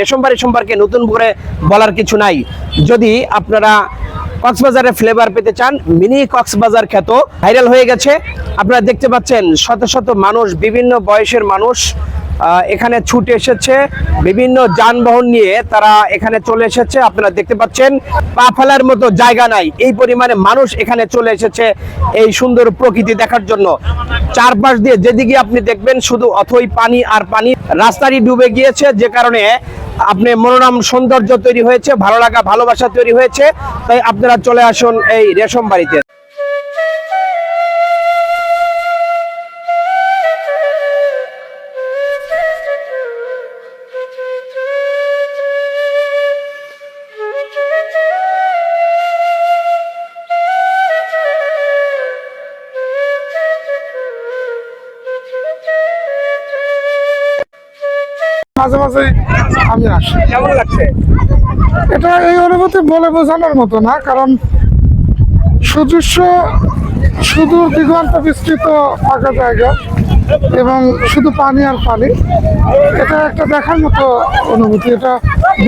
রেশমবাড়ি সম্পর্কে নতুন করে বলার কিছু নাই। যদি আপনারা কক্সবাজারের ফ্লেভার পেতে চান, মিনি কক্সবাজার খ্যাত ভাইরাল হয়ে গেছে। আপনারা দেখতে পাচ্ছেন শত শত মানুষ, বিভিন্ন বয়সের মানুষ এখানে ছুটে এসেছে। বিভিন্ন যানবাহন নিয়ে তারা এখানে চলে এসেছে। আপনারা দেখতে পাচ্ছেন, পা ফেলার মতো জায়গা নাই। এই পরিমাণে মানুষ এখানে চলে এসেছে এই সুন্দর প্রকৃতি দেখার জন্য। চারপাশ দিয়ে যেদিকে আপনি দেখবেন, শুধু অথই পানি আর পানি রাস্তাটি ডুবে গিয়েছে। যে কারণে আপনি মনোরম সৌন্দর্য তৈরি হয়েছে, ভালো লাগা, ভালোবাসা তৈরি হয়েছে, তাই আপনারা চলে আসুন এই রেশম বাড়িতে। মাঝে মাঝে আমি আসি। কেমন লাগছে? এটা এই অনুভূতি বলে বোঝানোর মতো না কারণ সুদৃশ্য সুদূর দিগন্ত বিস্তৃত ফাঁকা জায়গা এবং শুধু পানি আর পানি। এটা একটা দেখার মতো অনুভূতি এটা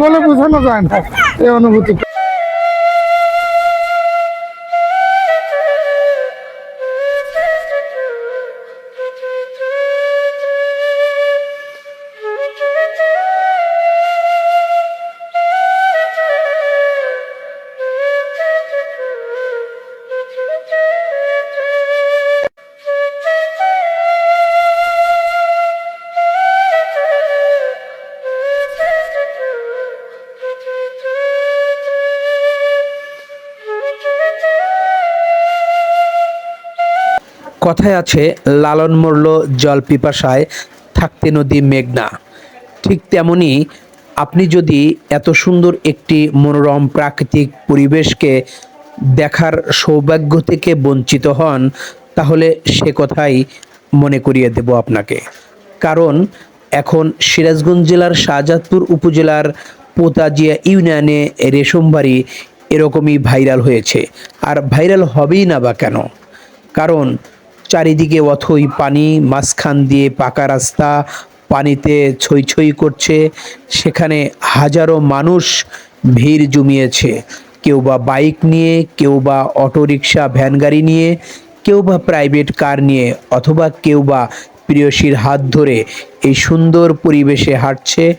বলে বোঝানো যায় না এই অনুভূতিটা। কথায় আছে, লালন মরল জল পিপাসায়, থাকতে নদী মেঘনা। ঠিক তেমনি আপনি যদি এত সুন্দর একটি মনোরম প্রাকৃতিক পরিবেশকে দেখার সৌভাগ্য থেকে বঞ্চিত হন, তাহলে সে কথাই মনে করিয়ে দেব আপনাকে। কারণ এখন সিরাজগঞ্জ জেলার শাহজাদপুর উপজেলার পোতাজিয়া ইউনিয়নে রেশমবাড়ি এরকমই ভাইরাল হয়েছে। আর ভাইরাল হবেই না বা কেন? কারণ চারিদিকে অথই পানি, মাঝখান দিয়ে পাকা রাস্তা, পানিতে ছই ছই করছে। সেখানে হাজারো মানুষ ভিড় জমিয়েছে। কেউ বা বাইক নিয়ে, কেউ বা অটোরিকশা, ভ্যান গাড়ি নিয়ে, কেউ বা প্রাইভেট কার নিয়ে, অথবা কেউ বা প্রিয়সীর হাত ধরে এই সুন্দর পরিবেশে হাঁটছে।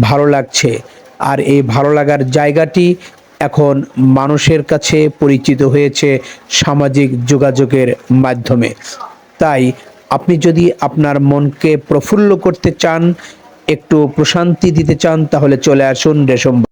ভালো লাগছে। আর এই ভালো লাগার জায়গাটি এখন মানুষের কাছে পরিচিত হয়েছে সামাজিক যোগাযোগের মাধ্যমে। তাই আপনি যদি আপনার মনকে প্রফুল্ল করতে চান, একটু প্রশান্তি দিতে চান, তাহলে চলে আসুন রেশম